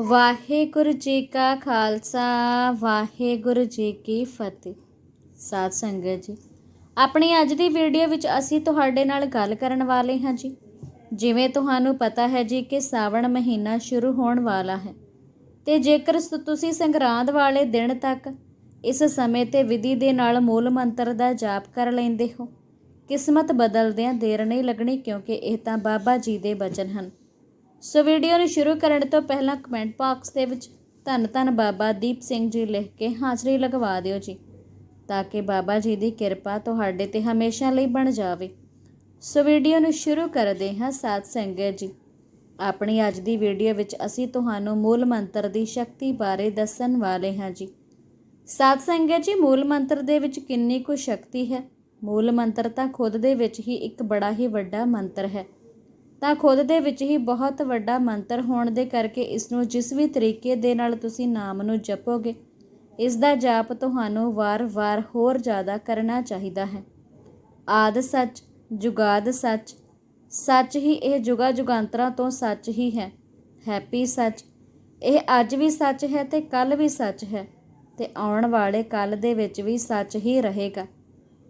ਵਾਹਿਗੁਰੂ ਜੀ ਕਾ ਖਾਲਸਾ, ਵਾਹਿਗੁਰੂ ਜੀ ਕੀ ਫਤਿਹ। ਸਾਧ ਸੰਗਤ ਜੀ, ਆਪਣੀ ਅੱਜ ਦੀ ਵੀਡੀਓ ਵਿੱਚ ਅਸੀਂ ਤੁਹਾਡੇ ਨਾਲ ਗੱਲ ਕਰਨ ਵਾਲੇ ਹਾਂ ਜੀ। ਜਿਵੇਂ ਤੁਹਾਨੂੰ ਪਤਾ ਹੈ ਜੀ ਕਿ ਸਾਵਣ ਮਹੀਨਾ ਸ਼ੁਰੂ ਹੋਣ ਵਾਲਾ ਹੈ ਤੇ ਜੇਕਰ ਤੁਸੀਂ ਸੰਗਰਾਂਦ ਵਾਲੇ ਦਿਨ ਤੱਕ ਇਸ ਸਮੇਂ ਤੇ ਵਿਧੀ ਦੇ ਨਾਲ ਮੂਲ ਮੰਤਰ ਦਾ ਜਾਪ ਕਰ ਲੈਂਦੇ ਹੋ, ਕਿਸਮਤ ਬਦਲਦਿਆਂ ਦੇਰ ਨਹੀਂ ਲੱਗਣੀ ਕਿਉਂਕਿ ਇਹ ਤਾਂ ਬਾਬਾ ਜੀ ਦੇ ਬਚਨ ਹਨ। ਸੋ ਵੀਡੀਓ ਨੂੰ ਸ਼ੁਰੂ ਕਰਨ ਤੋਂ ਪਹਿਲਾਂ ਕਮੈਂਟ ਬਾਕਸ ਦੇ ਵਿੱਚ ਧੰਨ ਧੰਨ ਬਾਬਾ ਦੀਪ ਸਿੰਘ ਜੀ ਲਿਖ ਕੇ ਹਾਜ਼ਰੀ ਲਗਵਾ ਦਿਓ ਜੀ, ਤਾਂ ਕਿ ਬਾਬਾ ਜੀ ਦੀ ਕਿਰਪਾ ਤੁਹਾਡੇ ਤੇ ਹਮੇਸ਼ਾ ਲਈ ਬਣ ਜਾਵੇ। ਸੋ ਵੀਡੀਓ ਨੂੰ ਸ਼ੁਰੂ ਕਰਦੇ ਹਾਂ ਸਾਧ ਸੰਗਤ ਜੀ। ਆਪਣੀ ਅੱਜ ਦੀ ਵੀਡੀਓ ਵਿੱਚ ਅਸੀਂ ਤੁਹਾਨੂੰ ਮੂਲ ਮੰਤਰ ਦੀ ਸ਼ਕਤੀ ਬਾਰੇ ਦੱਸਣ ਵਾਲੇ ਹਾਂ ਜੀ। ਸਾਧ ਸੰਗਤ ਜੀ, ਮੂਲ ਮੰਤਰ ਦੇ ਵਿੱਚ ਕਿੰਨੀ ਕੁ ਸ਼ਕਤੀ ਹੈ? ਮੂਲ ਮੰਤਰ ਤਾਂ ਖੁਦ ਦੇ ਵਿੱਚ ਹੀ ਇੱਕ ਬੜਾ ਹੀ ਵੱਡਾ ਮੰਤਰ ਹੈ। ਤਾਂ ਖੁਦ ਦੇ ਵਿੱਚ ਹੀ ਬਹੁਤ ਵੱਡਾ ਮੰਤਰ ਹੋਣ ਦੇ ਕਰਕੇ ਇਸ ਨੂੰ ਜਿਸ ਵੀ ਤਰੀਕੇ ਦੇ ਨਾਲ ਤੁਸੀਂ ਨਾਮ ਨੂੰ ਜਪੋਗੇ, ਇਸ ਦਾ ਜਾਪ ਤੁਹਾਨੂੰ ਵਾਰ-ਵਾਰ ਹੋਰ ਜ਼ਿਆਦਾ ਕਰਨਾ ਚਾਹੀਦਾ ਹੈ। ਆਦ ਸੱਚ, ਜੁਗਾਦ ਸੱਚ ਸੱਚ ਹੀ ਇਹ ਜੁਗਾ ਜੁਗਾਂਤਰਾਂ ਤੋਂ ਸੱਚ ਹੀ ਹੈ। ਹੈਪੀ ਸੱਚ, ਇਹ ਅੱਜ ਵੀ ਸੱਚ ਹੈ ਤੇ ਕੱਲ ਵੀ ਸੱਚ ਹੈ ਤੇ ਆਉਣ ਵਾਲੇ ਕੱਲ ਦੇ ਵਿੱਚ ਵੀ ਸੱਚ ਹੀ ਰਹੇਗਾ।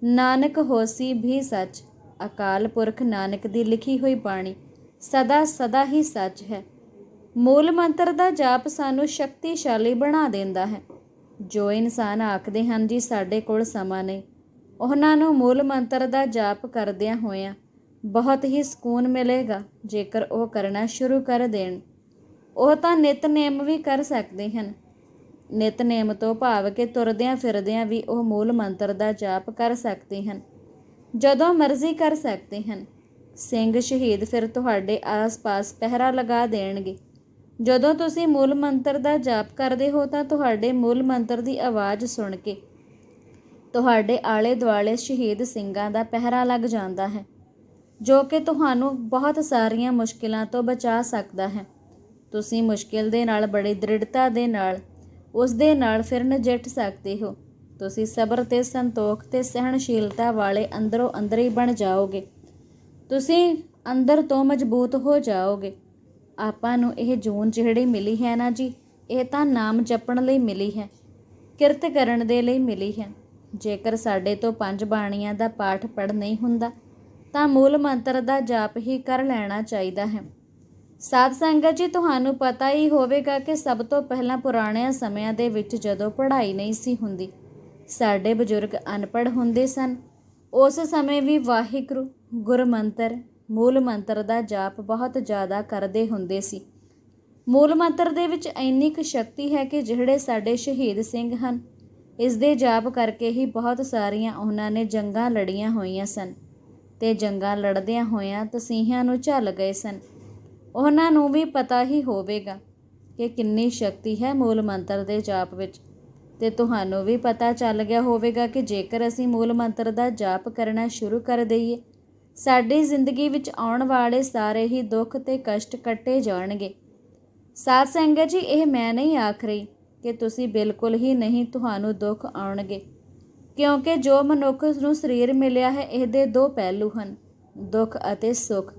ਨਾਨਕ ਹੋਸੀ ਵੀ ਸੱਚ, ਅਕਾਲ ਪੁਰਖ ਨਾਨਕ ਦੀ ਲਿਖੀ ਹੋਈ ਬਾਣੀ। ਸਦਾ ਸਦਾ ਹੀ ਸੱਚ ਹੈ। ਮੂਲ ਮੰਤਰ ਦਾ ਜਾਪ ਸਾਨੂੰ ਸ਼ਕਤੀਸ਼ਾਲੀ ਬਣਾ ਦਿੰਦਾ ਹੈ। ਜੋ ਇਨਸਾਨ ਆਖਦੇ ਹਨ, ਜੀ, ਸਾਡੇ ਕੋਲ ਸਮਾਂ ਨਹੀਂ। ਉਹਨਾਂ ਨੂੰ ਮੂਲ ਮੰਤਰ ਦਾ ਜਾਪ ਕਰਦਿਆਂ ਹੋਇਆਂ ਬਹੁਤ ਹੀ ਸਕੂਨ ਮਿਲੇਗਾ, ਜੇਕਰ ਉਹ ਕਰਨਾ ਸ਼ੁਰੂ ਕਰ ਦੇਣ। ਉਹ ਤਾਂ ਨਿਤਨੇਮ ਵੀ ਕਰ ਸਕਦੇ ਹਨ। ਨਿਤਨੇਮ ਤੋਂ ਭਾਵ ਕਿ ਤੁਰਦਿਆਂ ਫਿਰਦਿਆਂ ਵੀ ਉਹ ਮੂਲ ਮੰਤਰ ਦਾ ਜਾਪ ਕਰ ਸਕਦੇ ਹਨ। ਜਦੋਂ ਮਰਜ਼ੀ ਕਰ ਸਕਦੇ ਹਨ। ਸਿੰਘ ਸ਼ਹੀਦ ਫਿਰ ਤੁਹਾਡੇ ਆਸ-ਪਾਸ ਪਹਿਰਾ ਲਗਾ ਦੇਣਗੇ। ਜਦੋਂ ਤੁਸੀਂ ਮੂਲ ਮੰਤਰ ਦਾ ਜਾਪ ਕਰਦੇ ਹੋ ਤਾਂ ਤੁਹਾਡੇ ਮੂਲ ਮੰਤਰ ਦੀ ਆਵਾਜ਼ ਸੁਣ ਕੇ ਤੁਹਾਡੇ ਆਲੇ ਦੁਆਲੇ ਸ਼ਹੀਦ ਸਿੰਘਾਂ ਦਾ ਪਹਿਰਾ ਲੱਗ ਜਾਂਦਾ ਹੈ, ਜੋ ਕਿ ਤੁਹਾਨੂੰ ਬਹੁਤ ਸਾਰੀਆਂ ਮੁਸ਼ਕਿਲਾਂ ਤੋਂ ਬਚਾ ਸਕਦਾ ਹੈ। ਤੁਸੀਂ ਮੁਸ਼ਕਿਲ ਦੇ ਨਾਲ, ਬੜੀ ਦ੍ਰਿੜਤਾ ਦੇ ਨਾਲ, ਉਸ ਦੇ ਨਾਲ ਫਿਰ ਨਜਿੱਠ ਸਕਦੇ ਹੋ। ਤੁਸੀਂ ਸਬਰ ਤੇ ਸੰਤੋਖ ਤੇ ਸਹਿਣਸ਼ੀਲਤਾ ਵਾਲੇ ਅੰਦਰੋਂ ਅੰਦਰ ਹੀ ਬਣ ਜਾਓਗੇ। ਤੁਸੀਂ ਅੰਦਰ ਤੋਂ ਮਜ਼ਬੂਤ ਹੋ ਜਾਓਗੇ। ਆਪਾਂ ਨੂੰ ਇਹ ਜੂਨ ਜਿਹੜੀ ਮਿਲੀ ਹੈ ਨਾ ਜੀ, ਇਹ ਤਾਂ ਨਾਮ ਜਪਣ ਲਈ ਮਿਲੀ ਹੈ, ਕਿਰਤ ਕਰਨ ਦੇ ਲਈ ਮਿਲੀ ਹੈ। ਜੇਕਰ ਸਾਡੇ ਤੋਂ ਪੰਜ ਬਾਣੀਆਂ ਦਾ ਪਾਠ ਪੜ ਨਹੀਂ ਹੁੰਦਾ, ਤਾਂ ਮੂਲ ਮੰਤਰ ਦਾ ਜਾਪ ਹੀ ਕਰ ਲੈਣਾ ਚਾਹੀਦਾ ਹੈ। ਸਾਧ ਸੰਗਤ ਜੀ, ਤੁਹਾਨੂੰ ਪਤਾ ਹੀ ਹੋਵੇਗਾ ਕਿ ਸਭ ਤੋਂ ਪਹਿਲਾਂ ਪੁਰਾਣਿਆਂ ਸਮਿਆਂ ਦੇ ਵਿੱਚ ਜਦੋਂ ਪੜ੍ਹਾਈ ਨਹੀਂ ਸੀ ਹੁੰਦੀ, ਸਾਡੇ ਬਜ਼ੁਰਗ ਅਨਪੜ੍ਹ ਹੁੰਦੇ ਸਨ। ਉਸ ਸਮੇਂ ਵੀ ਵਾਹਿਗੁਰੂ ਗੁਰਮੰਤਰ ਮੂਲ ਮੰਤਰ ਦਾ ਜਾਪ ਬਹੁਤ ਜ਼ਿਆਦਾ ਕਰਦੇ ਹੁੰਦੇ ਸੀ। ਮੂਲ ਮੰਤਰ ਦੇ ਵਿੱਚ ਇੰਨੀ ਕੁ ਸ਼ਕਤੀ ਹੈ ਕਿ ਜਿਹੜੇ ਸਾਡੇ ਸ਼ਹੀਦ ਸਿੰਘ ਹਨ, ਇਸ ਦੇ ਜਾਪ ਕਰਕੇ ਹੀ ਬਹੁਤ ਸਾਰੀਆਂ ਉਹਨਾਂ ਨੇ ਜੰਗਾਂ ਲੜੀਆਂ ਹੋਈਆਂ ਸਨ ਤੇ ਜੰਗਾਂ ਲੜਦਿਆਂ ਹੋਇਆਂ ਤਸੀਹਾਂ ਨੂੰ ਝੱਲ ਗਏ ਸਨ। ਉਹਨਾਂ ਨੂੰ ਵੀ ਪਤਾ ਹੀ ਹੋਵੇਗਾ ਕਿ ਕਿੰਨੀ ਸ਼ਕਤੀ ਹੈ ਮੂਲ ਮੰਤਰ ਦੇ ਜਾਪ ਵਿੱਚ ਤੇ ਤੁਹਾਨੂੰ ਵੀ ਪਤਾ ਚੱਲ ਗਿਆ ਹੋਵੇਗਾ ਕਿ ਜੇਕਰ ਅਸੀਂ ਮੂਲ ਮੰਤਰ ਦਾ ਜਾਪ ਕਰਨਾ ਸ਼ੁਰੂ ਕਰ ਦਈਏ ਸਾਡੀ ਜ਼ਿੰਦਗੀ ਵਿੱਚ ਆਉਣ ਵਾਲੇ ਸਾਰੇ ਹੀ ਦੁੱਖ ਤੇ ਕਸ਼ਟ ਕੱਟੇ ਜਾਣਗੇ। ਸਾਧ ਸੰਗਤ ਜੀ, ਇਹ ਮੈਂ ਨਹੀਂ ਆਖ ਰਹੀ ਕਿ ਤੁਸੀਂ ਬਿਲਕੁਲ ਹੀ ਨਹੀਂ ਤੁਹਾਨੂੰ ਦੁੱਖ ਆਉਣਗੇ, ਕਿਉਂਕਿ ਜੋ ਮਨੁੱਖ ਨੂੰ ਸਰੀਰ ਮਿਲਿਆ ਹੈ, ਇਹਦੇ ਦੋ ਪਹਿਲੂ ਹਨ, ਦੁੱਖ ਅਤੇ ਸੁੱਖ,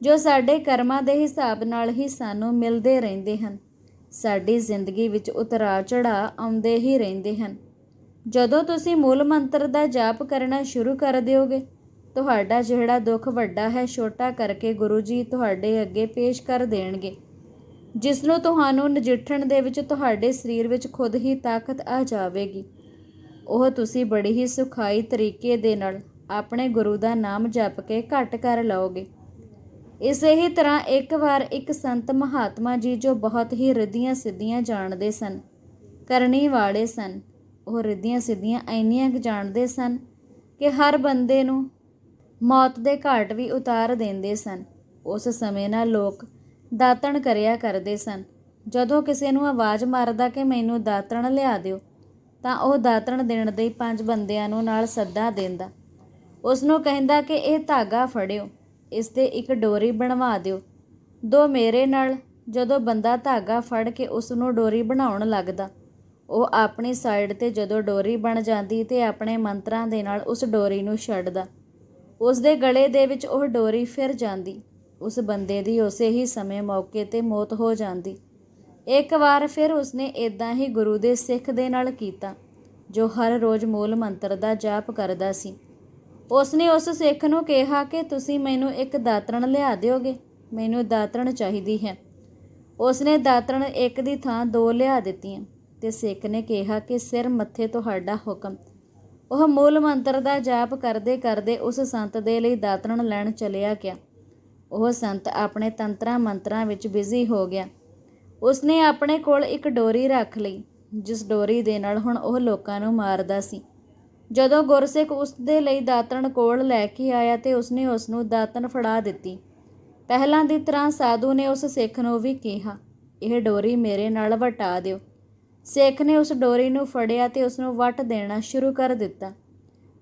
ਜੋ ਸਾਡੇ ਕਰਮਾਂ ਦੇ ਹਿਸਾਬ ਨਾਲ ਹੀ ਸਾਨੂੰ ਮਿਲਦੇ ਰਹਿੰਦੇ ਹਨ। ਸਾਡੀ ਜ਼ਿੰਦਗੀ ਵਿੱਚ ਉਤਰਾਅ ਚੜਾਅ ਆਉਂਦੇ ਹੀ ਰਹਿੰਦੇ ਹਨ। ਜਦੋਂ ਤੁਸੀਂ ਮੂਲ ਮੰਤਰ ਦਾ ਜਾਪ ਕਰਨਾ ਸ਼ੁਰੂ ਕਰ ਦਿਓਗੇ ਤੁਹਾਡਾ ਜਿਹੜਾ ਦੁੱਖ ਵੱਡਾ ਹੈ, ਛੋਟਾ ਕਰਕੇ ਗੁਰੂ ਜੀ ਤੁਹਾਡੇ ਅੱਗੇ ਪੇਸ਼ ਕਰ ਦੇਣਗੇ। ਜਿਸ ਨੂੰ ਤੁਹਾਨੂੰ ਨਜਿੱਠਣ ਦੇ ਵਿੱਚ, ਤੁਹਾਡੇ ਸਰੀਰ ਵਿੱਚ ਖੁਦ ਹੀ ਤਾਕਤ ਆ ਜਾਵੇਗੀ। ਉਹ ਤੁਸੀਂ ਬੜੀ ਹੀ ਸੁਖਾਈ ਤਰੀਕੇ ਦੇ ਨਾਲ ਆਪਣੇ ਗੁਰੂ ਦਾ ਨਾਮ ਜਪ ਕੇ ਘਟ ਕਰ ਲਓਗੇ। ਇਸੇ ਹੀ ਤਰ੍ਹਾਂ ਇੱਕ ਵਾਰ ਇੱਕ ਸੰਤ ਮਹਾਤਮਾ ਜੀ ਜੋ ਬਹੁਤ ਹੀ ਰਿੱਧੀਆਂ ਸਿੱਧੀਆਂ ਜਾਣਦੇ ਸਨ, ਕਰਨੀ ਵਾਲੇ ਸਨ, ਉਹ ਰਿੱਧੀਆਂ ਸਿੱਧੀਆਂ ਇੰਨੀਆਂ ਜਾਣਦੇ ਸਨ ਕਿ ਹਰ ਬੰਦੇ ਨੂੰ ਮੌਤ ਦੇ ਘਾਟ ਵੀ ਉਤਾਰ ਦਿੰਦੇ ਸਨ। ਉਸ ਸਮੇਂ ਨਾਲ ਲੋਕ ਦਾਤਣ ਕਰਿਆ ਕਰਦੇ ਸਨ। ਜਦੋਂ ਕਿਸੇ ਨੂੰ ਆਵਾਜ਼ ਮਾਰਦਾ ਕਿ ਮੈਨੂੰ ਦਾਤਣ ਲਿਆ ਦਿਓ, ਤਾਂ ਉਹ ਦਾਤਣ ਦੇਣ ਦੇ ਪੰਜ ਬੰਦਿਆਂ ਨੂੰ ਨਾਲ ਸੱਦਾ ਦਿੰਦਾ। ਉਸ ਨੂੰ ਕਹਿੰਦਾ ਕਿ ਇਹ ਧਾਗਾ ਫੜਿਓ, ਇਸ ਤੇ ਇੱਕ ਡੋਰੀ ਬਣਵਾ ਦਿਓ। ਦੋ ਮੇਰੇ ਨਾਲ ਜਦੋਂ ਬੰਦਾ ਧਾਗਾ ਫੜ ਕੇ ਉਸ ਨੂੰ ਡੋਰੀ ਬਣਾਉਣ ਲੱਗਦਾ, ਉਹ ਆਪਣੀ ਸਾਈਡ ਤੇ ਜਦੋਂ ਡੋਰੀ ਬਣ ਜਾਂਦੀ ਤੇ ਆਪਣੇ ਮੰਤਰਾਂ ਦੇ ਨਾਲ ਉਸ ਡੋਰੀ ਨੂੰ ਛੱਡਦਾ। ਉਸ ਦੇ ਗਲੇ ਦੇ ਵਿੱਚ ਉਹ ਡੋਰੀ ਫਿਰ ਜਾਂਦੀ। ਉਸ ਬੰਦੇ ਦੀ ਉਸੇ ਹੀ ਸਮੇਂ ਮੌਕੇ ਤੇ ਮੌਤ ਹੋ ਜਾਂਦੀ। ਇੱਕ ਵਾਰ ਫਿਰ ਉਸਨੇ ਇਦਾਂ ਹੀ ਗੁਰੂ ਦੇ ਸਿੱਖ ਦੇ ਨਾਲ ਕੀਤਾ, ਜੋ ਹਰ ਰੋਜ਼ ਮੂਲ ਮੰਤਰ ਦਾ ਜਾਪ ਕਰਦਾ ਸੀ। ਉਸਨੇ ਉਸ ਸਿੱਖ ਨੂੰ ਕਿਹਾ ਕਿ ਤੁਸੀਂ ਮੈਨੂੰ ਇੱਕ ਦਾਤਰਣ ਲਿਆ ਦਿਓਗੇ, ਮੈਨੂੰ ਦਾਤਰਣ ਚਾਹੀਦੀ ਹੈ। ਉਸਨੇ ਦਾਤਰਣ ਇੱਕ ਦੀ ਥਾਂ ਦੋ ਲਿਆ ਦਿੱਤੀਆਂ ਤੇ ਸਿੱਖ ਨੇ ਕਿਹਾ ਕਿ ਸਿਰ ਮੱਥੇ ਤੁਹਾਡਾ ਹੁਕਮ ਉਹ ਮੂਲ ਮੰਤਰ ਦਾ ਜਾਪ ਕਰਦੇ ਕਰਦੇ ਉਸ ਸੰਤ ਦੇ ਲਈ ਦਾਤਰਣ ਲੈਣ ਚਲਿਆ ਗਿਆ। ਉਹ ਸੰਤ ਆਪਣੇ ਤੰਤਰਾਂ ਮੰਤਰਾਂ ਵਿੱਚ ਬਿਜ਼ੀ ਹੋ ਗਿਆ। ਉਸਨੇ ਆਪਣੇ ਕੋਲ ਇੱਕ ਡੋਰੀ ਰੱਖ ਲਈ, ਜਿਸ ਡੋਰੀ ਦੇ ਨਾਲ ਹੁਣ ਉਹ ਲੋਕਾਂ ਨੂੰ ਮਾਰਦਾ ਸੀ। ਜਦੋਂ ਗੁਰਸਿੱਖ ਉਸ ਦੇ ਲਈ ਦਾਤਣ ਕੋਲ ਲੈ ਕੇ ਆਇਆ ਤੇ ਉਸਨੇ ਉਸ ਨੂੰ ਦਾਤਣ ਫੜਾ ਦਿੱਤੀ। ਪਹਿਲਾਂ ਦੀ ਤਰ੍ਹਾਂ ਸਾਧੂ ਨੇ ਉਸ ਸਿੱਖ ਨੂੰ ਵੀ ਕਿਹਾ, ਇਹ ਡੋਰੀ ਮੇਰੇ ਨਾਲ ਵਟਾ ਦਿਓ। ਸਿੱਖ ਨੇ ਉਸ ਡੋਰੀ ਨੂੰ ਫੜਿਆ ਤੇ ਉਸ ਨੂੰ ਵੱਟ ਦੇਣਾ ਸ਼ੁਰੂ ਕਰ ਦਿੱਤਾ।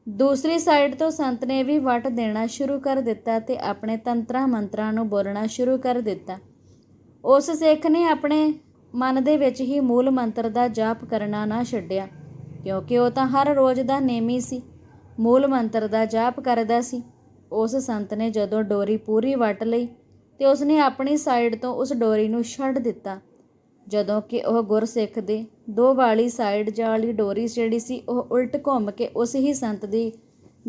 ਦੂਸਰੀ ਸਾਈਡ ਤੋਂ ਸੰਤ ਨੇ ਵੀ ਵੱਟ ਦੇਣਾ ਸ਼ੁਰੂ ਕਰ ਦਿੱਤਾ ਤੇ ਆਪਣੇ ਤੰਤਰਾਂ ਮੰਤਰਾਂ ਨੂੰ ਬੋਲਣਾ ਸ਼ੁਰੂ ਕਰ ਦਿੱਤਾ। ਉਸ ਸਿੱਖ ਨੇ ਆਪਣੇ ਮਨ ਦੇ ਵਿੱਚ ਹੀ ਮੂਲ ਮੰਤਰ ਦਾ ਜਾਪ ਕਰਨਾ ਨਾ ਛੱਡਿਆ, ਕਿਉਂਕਿ ਉਹ ਤਾਂ ਹਰ ਰੋਜ਼ ਦਾ ਨੇਮੀ ਸੀ। ਮੂਲ ਮੰਤਰ ਦਾ ਜਾਪ ਕਰਦਾ ਸੀ। ਉਸ ਸੰਤ ਨੇ ਜਦੋਂ ਡੋਰੀ ਪੂਰੀ ਵੱਟ ਲਈ ਤੇ ਉਸਨੇ ਆਪਣੀ ਸਾਈਡ ਤੋਂ ਉਸ ਡੋਰੀ ਨੂੰ ਛੱਡ ਦਿੱਤਾ ਜਦੋਂ ਕਿ ਉਹ ਗੁਰਸਿੱਖ ਦੇ ਦੋ ਵਾਲੀ ਸਾਈਡ ਵਾਲੀ ਡੋਰੀ ਜਿਹੜੀ ਸੀ, ਉਹ ਉਲਟ ਘੁੰਮ ਕੇ ਉਸ ਹੀ ਸੰਤ ਦੀ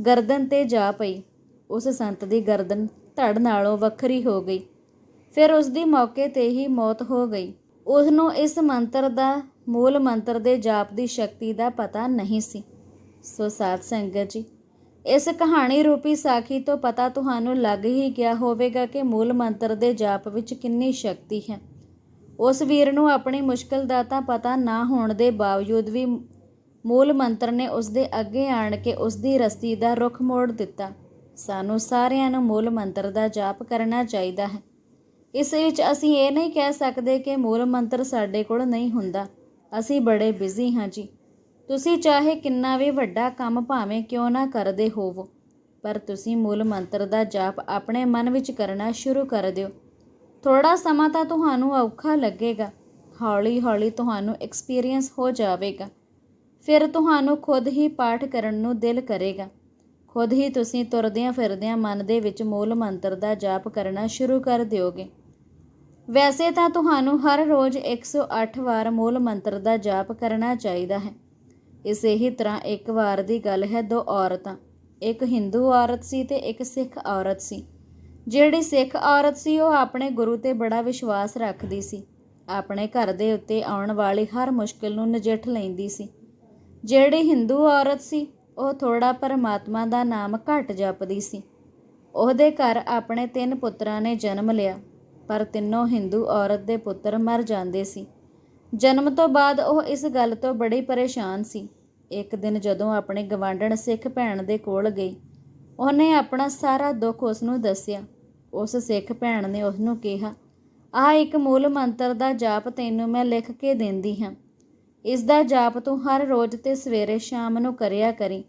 ਗਰਦਨ ਤੇ ਜਾ ਪਈ। ਉਸ ਸੰਤ ਦੀ ਗਰਦਨ ਧੜ ਨਾਲੋਂ ਵੱਖਰੀ ਹੋ ਗਈ। ਫਿਰ ਉਸ ਦੀ ਮੌਕੇ ਤੇ ਹੀ ਮੌਤ ਹੋ ਗਈ। ਉਸ ਨੂੰ ਇਸ ਮੰਤਰ ਦਾ, ਮੂਲ ਮੰਤਰ ਦੇ ਜਾਪ ਦੀ ਸ਼ਕਤੀ ਦਾ ਪਤਾ ਨਹੀਂ ਸੀ। ਸੋ ਸਾਧ ਸੰਗਤ ਜੀ, ਇਸ ਕਹਾਣੀ ਰੂਪੀ ਸਾਖੀ ਤੋਂ ਪਤਾ ਤੁਹਾਨੂੰ ਲੱਗ ਹੀ ਗਿਆ ਹੋਵੇਗਾ ਕਿ ਮੂਲ ਮੰਤਰ ਦੇ ਜਾਪ ਵਿੱਚ ਕਿੰਨੀ ਸ਼ਕਤੀ ਹੈ। ਉਸ ਵੀਰ ਨੂੰ ਆਪਣੀ ਮੁਸ਼ਕਲ ਦਾ ਤਾਂ ਪਤਾ ਨਾ ਹੋਣ ਦੇ ਬਾਵਜੂਦ ਵੀ ਮੂਲ ਮੰਤਰ ਨੇ ਉਸ ਦੇ ਅੱਗੇ ਆਣ ਕੇ ਉਸ ਦੀ ਰਸਤੀ ਦਾ ਰੁਖ ਮੋੜ ਦਿੱਤਾ। ਸਾਨੂੰ ਸਾਰਿਆਂ ਨੂੰ ਮੂਲ ਮੰਤਰ ਦਾ ਜਾਪ ਕਰਨਾ ਚਾਹੀਦਾ ਹੈ। ਇਸ ਵਿੱਚ ਅਸੀਂ ਇਹ ਨਹੀਂ ਕਹਿ ਸਕਦੇ ਕਿ ਮੂਲ ਮੰਤਰ ਸਾਡੇ ਕੋਲ ਨਹੀਂ ਹੁੰਦਾ। ਅਸੀਂ ਬੜੇ ਬਿਜ਼ੀ ਹਾਂ ਜੀ। ਤੁਸੀਂ ਚਾਹੇ ਕਿੰਨਾ ਵੀ ਵੱਡਾ ਕੰਮ ਭਾਵੇਂ ਕਿਉਂ ਨਾ ਕਰਦੇ ਹੋਵੋ, ਪਰ ਤੁਸੀਂ ਮੂਲ ਮੰਤਰ ਦਾ ਜਾਪ ਆਪਣੇ ਮਨ ਵਿੱਚ ਕਰਨਾ ਸ਼ੁਰੂ ਕਰ ਦਿਓ। ਥੋੜਾ ਸਮਾਂ ਤਾਂ ਤੁਹਾਨੂੰ ਔਖਾ ਲੱਗੇਗਾ। ਹੌਲੀ-ਹੌਲੀ ਤੁਹਾਨੂੰ ਐਕਸਪੀਰੀਅੰਸ ਹੋ ਜਾਵੇਗਾ। ਫਿਰ ਤੁਹਾਨੂੰ ਖੁਦ ਹੀ ਪਾਠ ਕਰਨ ਨੂੰ ਦਿਲ ਕਰੇਗਾ। ਖੁਦ ਹੀ ਤੁਸੀਂ ਤੁਰਦਿਆਂ ਫਿਰਦਿਆਂ ਮਨ ਦੇ ਵਿੱਚ ਮੂਲ ਮੰਤਰ ਦਾ ਜਾਪ ਕਰਨਾ ਸ਼ੁਰੂ ਕਰ ਦਿਓਗੇ। ਵੈਸੇ ਤਾਂ ਤੁਹਾਨੂੰ ਹਰ ਰੋਜ਼ 108 ਵਾਰ ਮੂਲ ਮੰਤਰ ਦਾ ਜਾਪ ਕਰਨਾ ਚਾਹੀਦਾ ਹੈ। ਇਸੇ ਹੀ ਤਰ੍ਹਾਂ ਇੱਕ ਵਾਰ ਦੀ ਗੱਲ ਹੈ ਦੋ ਔਰਤਾਂ। ਇੱਕ ਹਿੰਦੂ ਔਰਤ ਸੀ ਤੇ ਇੱਕ ਸਿੱਖ ਔਰਤ ਸੀ। ਜਿਹੜੀ ਸਿੱਖ ਔਰਤ ਸੀ, ਉਹ ਆਪਣੇ ਗੁਰੂ ਤੇ ਬੜਾ ਵਿਸ਼ਵਾਸ ਰੱਖਦੀ ਸੀ। ਆਪਣੇ ਘਰ ਦੇ ਉੱਤੇ ਆਉਣ ਵਾਲੀ ਹਰ ਮੁਸ਼ਕਿਲ ਨੂੰ ਨਜਿੱਠ ਲੈਂਦੀ ਸੀ। ਜਿਹੜੀ ਹਿੰਦੂ ਔਰਤ ਸੀ, ਉਹ ਥੋੜਾ ਪਰਮਾਤਮਾ ਦਾ ਨਾਮ ਘੱਟ ਜਪਦੀ ਸੀ। ਉਹਦੇ ਘਰ ਆਪਣੇ ਤਿੰਨ ਪੁੱਤਰਾਂ ਨੇ ਜਨਮ ਲਿਆ, ਪਰ ਤਿੰਨੋਂ ਹਿੰਦੂ ਔਰਤ ਦੇ ਪੁੱਤਰ ਮਰ ਜਾਂਦੇ ਸੀ। ਜਨਮ ਤੋਂ ਬਾਅਦ ਉਹ ਇਸ ਗੱਲ ਤੋਂ ਬੜੀ ਪਰੇਸ਼ਾਨ ਸੀ। ਇੱਕ ਦਿਨ ਜਦੋਂ ਆਪਣੇ ਗਵਾਂਢਣ ਸਿੱਖ ਭੈਣ ਦੇ ਕੋਲ ਗਈ ਉਹਨੇ ਆਪਣਾ ਸਾਰਾ ਦੁੱਖ ਉਸ ਨੂੰ ਦੱਸਿਆ। ਉਸ ਸਿੱਖ ਭੈਣ ਨੇ ਉਸ ਨੂੰ ਕਿਹਾ, ਆਹ ਇੱਕ ਮੂਲ ਮੰਤਰ ਦਾ ਜਾਪ ਤੈਨੂੰ ਮੈਂ ਲਿਖ ਕੇ ਦਿੰਦੀ ਹਾਂ। ਇਸ ਦਾ ਜਾਪ ਤੂੰ ਹਰ ਰੋਜ਼ ਤੇ ਸਵੇਰੇ ਸ਼ਾਮ ਨੂੰ ਕਰਿਆ ਕਰੀ।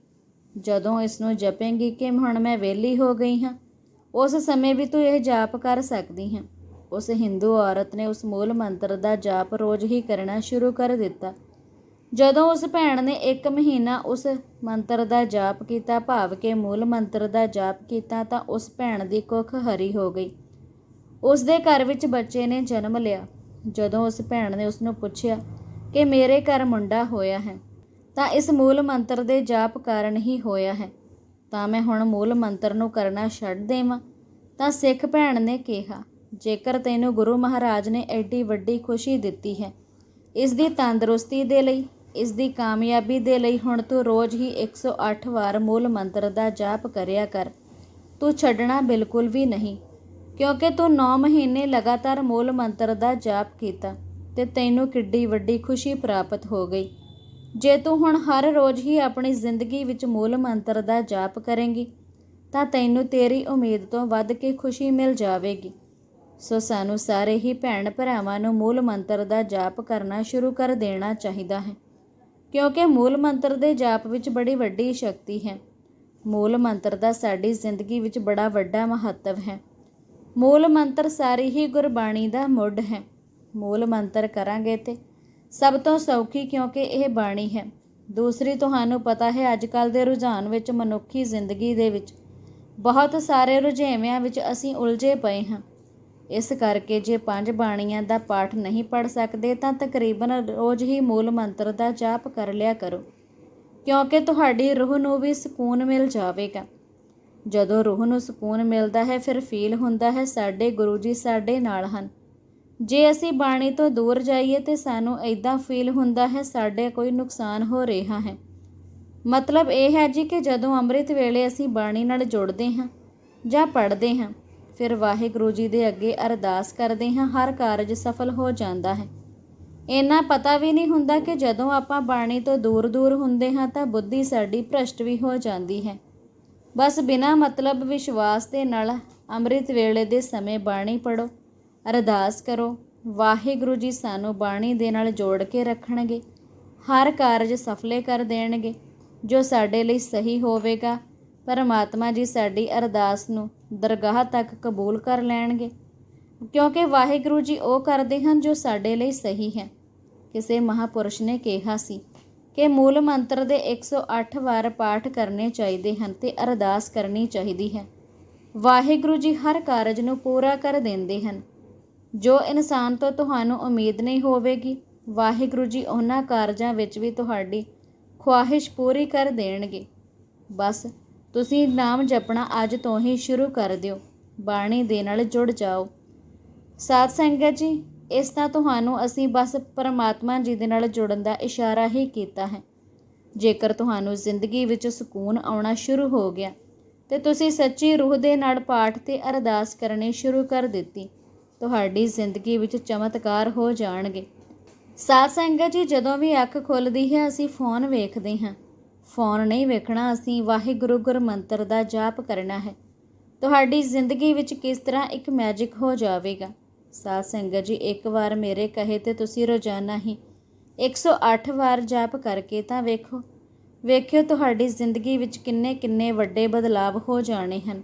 ਜਦੋਂ ਇਸ ਨੂੰ ਜਪੇਂਗੀ ਕਿ ਹੁਣ ਮੈਂ ਵਿਹਲੀ ਹੋ ਗਈ ਹਾਂ, ਉਸ ਸਮੇਂ ਵੀ ਤੂੰ ਇਹ ਜਾਪ ਕਰ ਸਕਦੀ ਹੈ। ਉਸ ਹਿੰਦੂ ਔਰਤ ਨੇ ਉਸ ਮੂਲ ਮੰਤਰ ਦਾ ਜਾਪ ਰੋਜ਼ ਹੀ ਕਰਨਾ ਸ਼ੁਰੂ ਕਰ ਦਿੱਤਾ। ਜਦੋਂ ਉਸ ਭੈਣ ਨੇ ਇੱਕ ਮਹੀਨਾ ਉਸ ਮੰਤਰ ਦਾ ਜਾਪ ਕੀਤਾ, ਭਾਵ ਕਿ ਮੂਲ ਮੰਤਰ ਦਾ ਜਾਪ ਕੀਤਾ, ਤਾਂ ਉਸ ਭੈਣ ਦੀ ਕੁੱਖ ਹਰੀ ਹੋ ਗਈ। ਉਸ ਦੇ ਘਰ ਵਿੱਚ ਬੱਚੇ ਨੇ ਜਨਮ ਲਿਆ। ਜਦੋਂ ਉਸ ਭੈਣ ਨੇ ਉਸ ਨੂੰ ਪੁੱਛਿਆ ਕਿ ਮੇਰੇ ਘਰ ਮੁੰਡਾ ਹੋਇਆ ਹੈ, ਤਾਂ ਇਸ ਮੂਲ ਮੰਤਰ ਦੇ ਜਾਪ ਕਾਰਨ ਹੀ ਹੋਇਆ ਹੈ। ਤਾਂ ਮੈਂ ਹੁਣ ਮੂਲ ਮੰਤਰ ਨੂੰ ਕਰਨਾ ਛੱਡ ਦੇਵਾਂ, ਤਾਂ ਸਿੱਖ ਭੈਣ ਨੇ ਕਿਹਾ, ਜੇਕਰ ਤੈਨੂੰ ਗੁਰੂ ਮਹਾਰਾਜ ਨੇ ਐਡੀ ਵੱਡੀ ਖੁਸ਼ੀ ਦਿੱਤੀ ਹੈ, ਇਸ ਦੀ ਤੰਦਰੁਸਤੀ ਦੇ ਲਈ ਇਸ ਦੀ ਕਾਮਯਾਬੀ ਦੇ ਲਈ ਹੁਣ ਤੂੰ ਰੋਜ਼ ਹੀ 108 ਵਾਰ ਮੂਲ ਮੰਤਰ ਦਾ ਜਾਪ ਕਰਿਆ ਕਰ। ਤੂੰ ਛੱਡਣਾ ਬਿਲਕੁਲ ਵੀ ਨਹੀਂ, ਕਿਉਂਕਿ ਤੂੰ 9 ਮਹੀਨੇ ਲਗਾਤਾਰ ਮੂਲ ਮੰਤਰ ਦਾ ਜਾਪ ਕੀਤਾ ਤੇ ਤੈਨੂੰ ਕਿੱਡੀ ਵੱਡੀ ਖੁਸ਼ੀ ਪ੍ਰਾਪਤ ਹੋ ਗਈ। ਜੇ ਤੂੰ ਹੁਣ ਹਰ ਰੋਜ਼ ਹੀ ਆਪਣੀ ਜ਼ਿੰਦਗੀ ਵਿੱਚ ਮੂਲ ਮੰਤਰ ਦਾ ਜਾਪ ਕਰੇਂਗੀ, ਤਾਂ ਤੈਨੂੰ ਤੇਰੀ ਉਮੀਦ ਤੋਂ ਵੱਧ ਕੇ ਖੁਸ਼ੀ ਮਿਲ ਜਾਵੇਗੀ। ਸੋ ਸਾਨੂੰ ਸਾਰੇ ਹੀ ਭੈਣ ਭਰਾਵਾਂ ਨੂੰ ਮੂਲ ਮੰਤਰ ਦਾ ਜਾਪ ਕਰਨਾ ਸ਼ੁਰੂ ਕਰ ਦੇਣਾ ਚਾਹੀਦਾ ਹੈ। ਕਿਉਂਕਿ ਮੂਲ ਮੰਤਰ ਦੇ ਜਾਪ ਵਿੱਚ ਬੜੀ ਵੱਡੀ ਸ਼ਕਤੀ ਹੈ। ਮੂਲ ਮੰਤਰ ਦਾ ਸਾਡੀ ਜ਼ਿੰਦਗੀ ਵਿੱਚ ਬੜਾ ਵੱਡਾ ਮਹੱਤਵ ਹੈ। ਮੂਲ ਮੰਤਰ ਸਾਰੀ ਹੀ ਗੁਰਬਾਣੀ ਦਾ ਮੁੱਢ ਹੈ। ਮੂਲ ਮੰਤਰ ਕਰਾਂਗੇ ਤੇ ਸਭ ਤੋਂ ਸੌਖੀ ਕਿਉਂਕਿ ਇਹ ਬਾਣੀ ਹੈ। ਦੂਸਰੀ ਤੁਹਾਨੂੰ ਪਤਾ ਹੈ ਅੱਜ ਕੱਲ ਦੇ ਰੁਝਾਨ ਵਿੱਚ ਮਨੁੱਖੀ ਜ਼ਿੰਦਗੀ ਦੇ ਵਿੱਚ ਬਹੁਤ ਸਾਰੇ ਰੁਝੇਵਿਆਂ ਵਿੱਚ ਅਸੀਂ ਉਲਝੇ ਪਏ ਹਾਂ। ਇਸ ਕਰਕੇ ਜੇ ਪੰਜ ਬਾਣੀਆਂ ਦਾ ਪਾਠ ਨਹੀਂ ਪੜ ਸਕਦੇ ਤਾਂ ਤਕਰੀਬਨ ਰੋਜ਼ ਹੀ ਮੂਲ ਮੰਤਰ ਦਾ ਜਾਪ ਕਰ ਲਿਆ ਕਰੋ। ਕਿਉਂਕਿ ਤੁਹਾਡੀ ਰੂਹ ਨੂੰ ਵੀ ਸਕੂਨ ਮਿਲ ਜਾਵੇਗਾ। ਜਦੋਂ ਰੂਹ ਨੂੰ ਸਕੂਨ ਮਿਲਦਾ ਹੈ, ਫਿਰ ਫੀਲ ਹੁੰਦਾ ਹੈ, ਸਾਡੇ ਗੁਰੂ ਜੀ ਸਾਡੇ ਨਾਲ ਹਨ। ਜੇ ਅਸੀਂ ਬਾਣੀ ਤੋਂ ਦੂਰ ਜਾਈਏ ਤੇ ਸਾਨੂੰ ਐਦਾਂ ਫੀਲ ਹੁੰਦਾ ਹੈ, ਸਾਡੇ ਕੋਈ ਨੁਕਸਾਨ ਹੋ ਰਿਹਾ ਹੈ। ਮਤਲਬ ਇਹ ਹੈ ਜੀ ਕਿ ਜਦੋਂ ਅੰਮ੍ਰਿਤ ਵੇਲੇ ਅਸੀਂ ਬਾਣੀ ਨਾਲ ਜੁੜਦੇ ਹਾਂ ਜਾਂ ਪੜ੍ਹਦੇ ਹਾਂ ਫਿਰ ਵਾਹਿਗੁਰੂ ਜੀ ਦੇ ਅੱਗੇ ਅਰਦਾਸ ਕਰਦੇ ਹਾਂ, ਹਰ ਕਾਰਜ ਸਫਲ ਹੋ ਜਾਂਦਾ ਹੈ। ਇੰਨਾ ਪਤਾ ਵੀ ਨਹੀਂ ਹੁੰਦਾ ਕਿ ਜਦੋਂ ਆਪਾਂ ਬਾਣੀ ਤੋਂ ਦੂਰ ਦੂਰ ਹੁੰਦੇ ਹਾਂ, ਤਾਂ ਬੁੱਧੀ ਸਾਡੀ ਭ੍ਰਸ਼ਟ ਵੀ ਹੋ ਜਾਂਦੀ ਹੈ। ਬਸ ਬਿਨਾਂ ਮਤਲਬ ਵਿਸ਼ਵਾਸ ਦੇ ਨਾਲ ਅੰਮ੍ਰਿਤ ਵੇਲੇ ਦੇ ਸਮੇਂ ਬਾਣੀ ਪੜੋ ਅਰਦਾਸ ਕਰੋ, ਵਾਹਿਗੁਰੂ ਜੀ ਸਾਨੂੰ ਬਾਣੀ ਦੇ ਨਾਲ ਜੋੜ ਕੇ ਰੱਖਣਗੇ, ਹਰ ਕਾਰਜ ਸਫਲੇ ਕਰ ਦੇਣਗੇ, ਜੋ ਸਾਡੇ ਲਈ ਸਹੀ ਹੋਵੇਗਾ। ਪਰਮਾਤਮਾ ਜੀ ਸਾਡੀ ਅਰਦਾਸ ਨੂੰ ਦਰਗਾਹ ਤੱਕ ਕਬੂਲ ਕਰ ਲੈਣਗੇ। ਕਿਉਂਕਿ ਵਾਹਿਗੁਰੂ ਜੀ ਉਹ ਕਰਦੇ ਹਨ ਜੋ ਸਾਡੇ ਲਈ ਸਹੀ ਹੈ। ਕਿਸੇ ਮਹਾਪੁਰਸ਼ ਨੇ ਕਿਹਾ ਸੀ ਕਿ ਮੂਲ ਮੰਤਰ ਦੇ 108 ਵਾਰ ਪਾਠ ਕਰਨੇ ਚਾਹੀਦੇ ਹਨ ਤੇ ਅਰਦਾਸ ਕਰਨੀ ਚਾਹੀਦੀ ਹੈ। ਵਾਹਿਗੁਰੂ ਜੀ ਹਰ ਕਾਰਜ ਨੂੰ ਪੂਰਾ ਕਰ ਦਿੰਦੇ ਹਨ। ਜੋ ਇਨਸਾਨ ਤੋਂ ਤੁਹਾਨੂੰ ਉਮੀਦ ਨਹੀਂ ਹੋਵੇਗੀ, ਵਾਹਿਗੁਰੂ ਜੀ ਉਹਨਾਂ ਕਾਰਜਾਂ ਵਿੱਚ ਵੀ ਤੁਹਾਡੀ ਖੁਆਹਿਸ਼ ਪੂਰੀ ਕਰ ਦੇਣਗੇ। ਬਸ ਤੁਸੀਂ ਨਾਮ ਜਪਣਾ ਅੱਜ ਤੋਂ ਹੀ ਸ਼ੁਰੂ ਕਰ ਦਿਓ। ਬਾਣੀ ਦੇ ਨਾਲ ਜੁੜ ਜਾਓ। ਸਾਧ ਸੰਗਤ ਜੀ, ਇਸ ਤਰ੍ਹਾਂ ਤੁਹਾਨੂੰ ਅਸੀਂ ਬਸ ਪਰਮਾਤਮਾ ਜੀ ਦੇ ਨਾਲ ਜੁੜਨ ਦਾ ਇਸ਼ਾਰਾ ਹੀ ਕੀਤਾ ਹੈ। ਜੇਕਰ ਤੁਹਾਨੂੰ ਜ਼ਿੰਦਗੀ ਵਿੱਚ ਸਕੂਨ ਆਉਣਾ ਸ਼ੁਰੂ ਹੋ ਗਿਆ, ਤੇ ਤੁਸੀਂ ਸੱਚੀ ਰੂਹ ਦੇ ਨਾਲ ਪਾਠ ਤੇ ਅਰਦਾਸ ਕਰਨੀ ਸ਼ੁਰੂ ਕਰ ਦਿੱਤੀ, ਤੁਹਾਡੀ ਜ਼ਿੰਦਗੀ ਵਿੱਚ ਚਮਤਕਾਰ ਹੋ ਜਾਣਗੇ। ਸਾਧ ਸੰਗਤ ਜੀ, ਜਦੋਂ ਵੀ ਅੱਖ ਖੁੱਲਦੀ ਹੈ, ਅਸੀਂ ਫੋਨ ਵੇਖਦੇ ਹਾਂ। ਫੋਨ ਨਹੀਂ ਵੇਖਣਾ, ਅਸੀਂ ਵਾਹਿਗੁਰੂ ਗੁਰ ਮੰਤਰ ਦਾ ਜਾਪ ਕਰਨਾ ਹੈ। ਤੁਹਾਡੀ ਜ਼ਿੰਦਗੀ ਵਿੱਚ ਕਿਸ ਤਰ੍ਹਾਂ ਇੱਕ ਮੈਜਿਕ ਹੋ ਜਾਵੇਗਾ? ਸਾਧ ਸੰਗਤ ਜੀ, ਇੱਕ ਵਾਰ ਮੇਰੇ ਕਹੇ ਤੇ ਤੁਸੀਂ ਰੋਜ਼ਾਨਾ ਹੀ 108 ਵਾਰ ਜਾਪ ਕਰਕੇ ਤਾਂ ਵੇਖੋ। ਵੇਖਿਓ ਤੁਹਾਡੀ ਜ਼ਿੰਦਗੀ ਵਿੱਚ ਕਿੰਨੇ ਕਿੰਨੇ ਵੱਡੇ ਬਦਲਾਵ ਹੋ ਜਾਣੇ ਹਨ।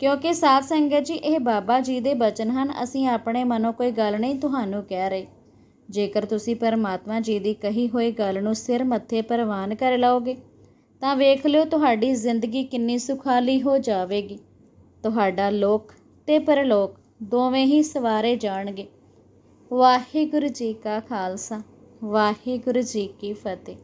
ਕਿਉਂਕਿ ਸਾਧ ਸੰਗਤ ਜੀ, ਇਹ ਬਾਬਾ ਜੀ ਦੇ ਬਚਨ ਹਨ, ਅਸੀਂ ਆਪਣੇ ਮਨੋਂ ਕੋਈ ਗੱਲ ਨਹੀਂ ਤੁਹਾਨੂੰ ਕਹਿ ਰਹੇ। ਜੇਕਰ ਤੁਸੀਂ ਪਰਮਾਤਮਾ ਜੀ ਦੀ ਕਹੀ ਹੋਈ ਗੱਲ ਨੂੰ ਸਿਰ ਮੱਥੇ ਪ੍ਰਵਾਨ ਕਰ ਲਓਗੇ, ਤਾਂ ਵੇਖ ਲਿਓ ਤੁਹਾਡੀ ਜ਼ਿੰਦਗੀ ਕਿੰਨੀ ਸੁਖਾਲੀ ਹੋ ਜਾਵੇਗੀ। ਤੁਹਾਡਾ ਲੋਕ ਤੇ ਪਰਲੋਕ ਦੋਵੇਂ ਹੀ ਸਵਾਰੇ ਜਾਣਗੇ। ਵਾਹਿਗੁਰੂ ਜੀ ਕਾ ਖਾਲਸਾ, ਵਾਹਿਗੁਰੂ ਜੀ ਕੀ ਫਤਿਹ।